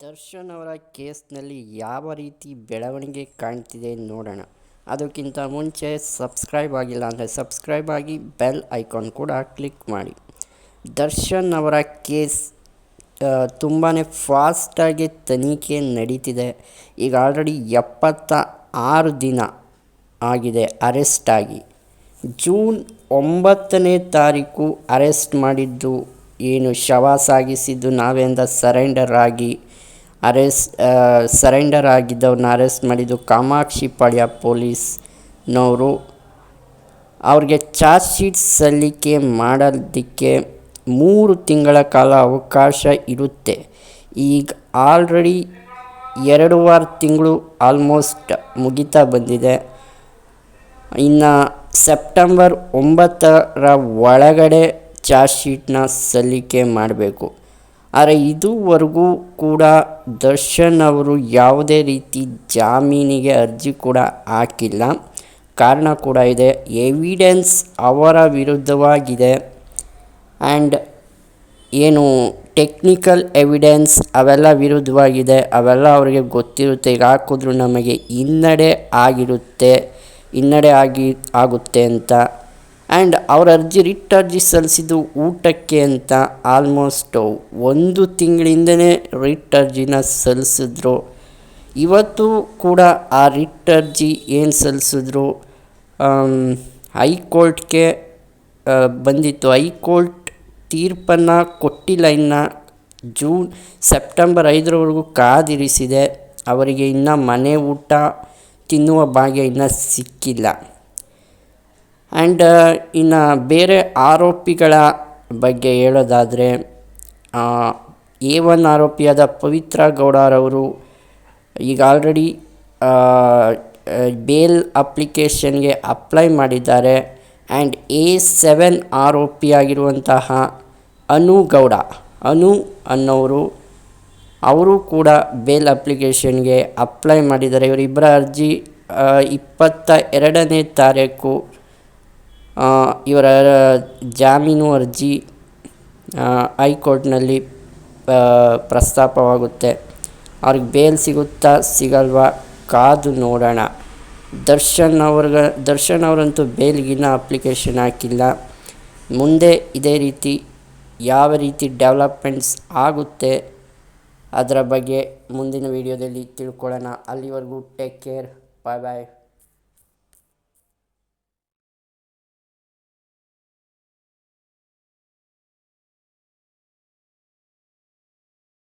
ದರ್ಶನ್ ಅವರ ಕೇಸ್ನಲ್ಲಿ ಯಾವ ರೀತಿ ಬೆಳವಣಿಗೆ ಕಾಣ್ತಿದೆ ನೋಡೋಣ. ಅದಕ್ಕಿಂತ ಮುಂಚೆ ಸಬ್ಸ್ಕ್ರೈಬ್ ಆಗಿಲ್ಲ ಅಂದರೆ ಸಬ್ಸ್ಕ್ರೈಬ್ ಆಗಿ ಬೆಲ್ ಐಕಾನ್ ಕೂಡ ಕ್ಲಿಕ್ ಮಾಡಿ. ದರ್ಶನ್ ಅವರ ಕೇಸ್ ತುಂಬಾ ಫಾಸ್ಟಾಗಿ ತನಿಖೆ ನಡೀತಿದೆ. ಈಗ ಆಲ್ರೆಡಿ ಎಪ್ಪತ್ತ ಆರು ದಿನ ಆಗಿದೆ ಅರೆಸ್ಟ್ ಆಗಿ. ಜೂನ್ ಒಂಬತ್ತನೇ ತಾರೀಕು ಅರೆಸ್ಟ್ ಮಾಡಿದ್ದು ಏನು ಶವ ಸಾಗಿಸಿದ್ದು ನಾವೆಂದ ಸರೆಂಡರ್ ಆಗಿ ಅರೆಸ್ಟ್ ಸರೆಂಡರ್ ಆಗಿದ್ದವ್ರನ್ನ ಅರೆಸ್ಟ್ ಮಾಡಿದ್ದು ಕಾಮಾಕ್ಷಿ ಪಾಳ್ಯ ಪೊಲೀಸ್ನವರು. ಅವ್ರಿಗೆ ಚಾರ್ಜ್ ಶೀಟ್ ಸಲ್ಲಿಕೆ ಮಾಡೋದಕ್ಕೆ ಮೂರು ತಿಂಗಳ ಕಾಲ ಅವಕಾಶ ಇರುತ್ತೆ. ಈಗ ಆಲ್ರೆಡಿ ಎರಡೂವರೆ ತಿಂಗಳು ಆಲ್ಮೋಸ್ಟ್ ಮುಗಿತಾ ಬಂದಿದೆ. ಇನ್ನು ಸೆಪ್ಟೆಂಬರ್ ಒಂಬತ್ತರ ಒಳಗಡೆ ಚಾರ್ಜ್ ಶೀಟ್ನ ಸಲ್ಲಿಕೆ ಮಾಡಬೇಕು. ಆದರೆ ಇದುವರೆಗೂ ಕೂಡ ದರ್ಶನ್ ಅವರು ಯಾವುದೇ ರೀತಿ ಜಾಮೀನಿಗೆ ಅರ್ಜಿ ಕೂಡ ಹಾಕಿಲ್ಲ. ಕಾರಣ ಕೂಡ ಇದೆ. ಎವಿಡೆನ್ಸ್ ಅವರ ವಿರುದ್ಧವಾಗಿದೆ. ಆ್ಯಂಡ್ ಏನು ಟೆಕ್ನಿಕಲ್ ಎವಿಡೆನ್ಸ್ ಅವೆಲ್ಲ ವಿರುದ್ಧವಾಗಿದೆ. ಅವೆಲ್ಲ ಅವರಿಗೆ ಗೊತ್ತಿರುತ್ತೆ. ಈಗ ಹಾಕಿದ್ರು ನಮಗೆ ಹಿನ್ನಡೆ ಆಗಿರುತ್ತೆ. ಹಿನ್ನಡೆ ಆಗಿ, ಆಗುತ್ತೆ ಅಂತ. ಆ್ಯಂಡ್ ಅವ್ರ ಅರ್ಜಿ ರಿಟ್ ಅರ್ಜಿ ಸಲ್ಲಿಸಿದ್ದು ಊಟಕ್ಕೆ ಅಂತ ಆಲ್ಮೋಸ್ಟ್ ಒಂದು ತಿಂಗಳಿಂದನೇ ರಿಟ್ ಅರ್ಜಿನ ಸಲ್ಲಿಸಿದ್ರು. ಇವತ್ತು ಕೂಡ ಆ ರಿಟ್ ಅರ್ಜಿ ಏನು ಸಲ್ಲಿಸಿದ್ರು? ಹೈಕೋರ್ಟ್ಗೆ ಬಂದಿತ್ತು. ಹೈಕೋರ್ಟ್ ತೀರ್ಪನ್ನು ಕೊಟ್ಟಿಲ್ಲ ಇನ್ನು. ಜೂನ್, ಸೆಪ್ಟೆಂಬರ್ ಐದರವರೆಗೂ ಕಾದಿರಿಸಿದೆ. ಅವರಿಗೆ ಇನ್ನು ಮನೆ ಊಟ, ತಿನ್ನುವ ಭಾಗ್ಯ ಇನ್ನೂ ಸಿಕ್ಕಿಲ್ಲ. ಆ್ಯಂಡ್ ಇನ್ನು ಬೇರೆ ಆರೋಪಿಗಳ ಬಗ್ಗೆ ಹೇಳೋದಾದರೆ ಎ ಒನ್ ಆರೋಪಿಯಾದ ಪವಿತ್ರ ಗೌಡರವರು ಈಗ ಆಲ್ರೆಡಿ ಬೇಲ್ ಅಪ್ಲಿಕೇಶನ್ಗೆ ಅಪ್ಲೈ ಮಾಡಿದ್ದಾರೆ. ಆ್ಯಂಡ್ ಎ ಸೆವೆನ್ ಆರೋಪಿಯಾಗಿರುವಂತಹ ಅನು ಗೌಡ, ಅನು ಅನ್ನೋರು, ಅವರು ಕೂಡ ಬೇಲ್ ಅಪ್ಲಿಕೇಶನ್ಗೆ ಅಪ್ಲೈ ಮಾಡಿದ್ದಾರೆ. ಇವರಿಬ್ಬರ ಅರ್ಜಿ ಇಪ್ಪತ್ತ ಎರಡನೇ ತಾರೀಕು ಇವರ ಜಾಮೀನು ಅರ್ಜಿ ಹೈಕೋರ್ಟ್ನಲ್ಲಿ ಪ್ರಸ್ತಾಪವಾಗುತ್ತೆ. ಅವ್ರಿಗೆ ಬೇಲ್ ಸಿಗುತ್ತಾ ಸಿಗಲ್ವಾ? ಕಾದು ನೋಡೋಣ. ದರ್ಶನ್ ಅವ್ರಿಗೆ, ದರ್ಶನ್ ಅವರಂತೂ ಬೇಲ್ಗಿನ್ನ ಅಪ್ಲಿಕೇಶನ್ ಹಾಕಿಲ್ಲ. ಮುಂದೆ ಇದೇ ರೀತಿ ಯಾವ ರೀತಿ ಡೆವಲಪ್ಮೆಂಟ್ಸ್ ಆಗುತ್ತೆ, ಅದರ ಬಗ್ಗೆ ಮುಂದಿನ ವೀಡಿಯೋದಲ್ಲಿ ತಿಳ್ಕೊಳ್ಳೋಣ. ಅಲ್ಲಿವರೆಗೂ ಟೇಕ್ ಕೇರ್. ಬಾಯ್ ಬಾಯ್.